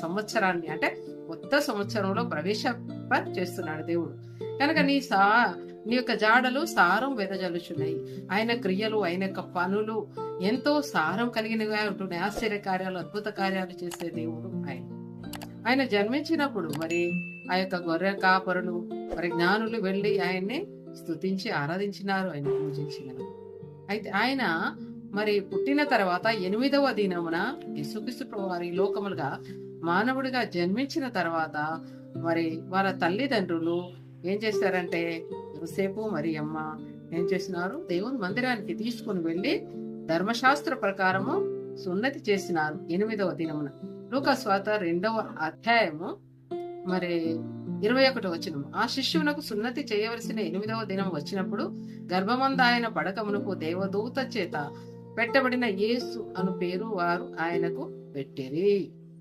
సంవత్సరాన్ని అంటే కొత్త సంవత్సరంలో ప్రవేశప చేస్తున్నాడు దేవుడు. కనుక నీ సా నీ యొక్క జాడలు సారం వెదజల్లుచున్నాయి. ఆయన క్రియలు ఆయన యొక్క పనులు ఎంతో సారం కలిగినవి ఉంటున్నాయి. ఆశ్చర్య కార్యాలు అద్భుత కార్యాలు చేసే దేవుడు ఆయన. ఆయన జన్మించినప్పుడు మరి ఆ యొక్క గొర్రె కాపరులు మరి జ్ఞానులు వెళ్ళి ఆయన్ని స్తుతించి ఆరాధించినారు ఆయన పూజించినారు. అయితే ఆయన మరి పుట్టిన తర్వాత ఎనిమిదవ దినమున యేసుక్రీస్తు వారి లోకములుగా మానవుడిగా జన్మించిన తర్వాత మరి వాళ్ళ తల్లిదండ్రులు ఏం చేశారంటే యోసేపు మరి అమ్మ ఏం చేసినారు? దేవుని మందిరానికి తీసుకుని వెళ్ళి ధర్మశాస్త్ర ప్రకారము సున్నతి చేసినారు ఎనిమిదవ దినమున. లూకస్వాత రెండవ అధ్యాయము మరి ఇరవై ఒకటి వచ్చిన ఆ శిష్యునకు సున్నతి చేయవలసిన ఎనిమిదవ దినం వచ్చినప్పుడు గర్భమందాయన పడకమునకు దేవదూత చేత పెట్టబడిన యేసు అను పేరు వారు ఆయనకు పెట్టిరి.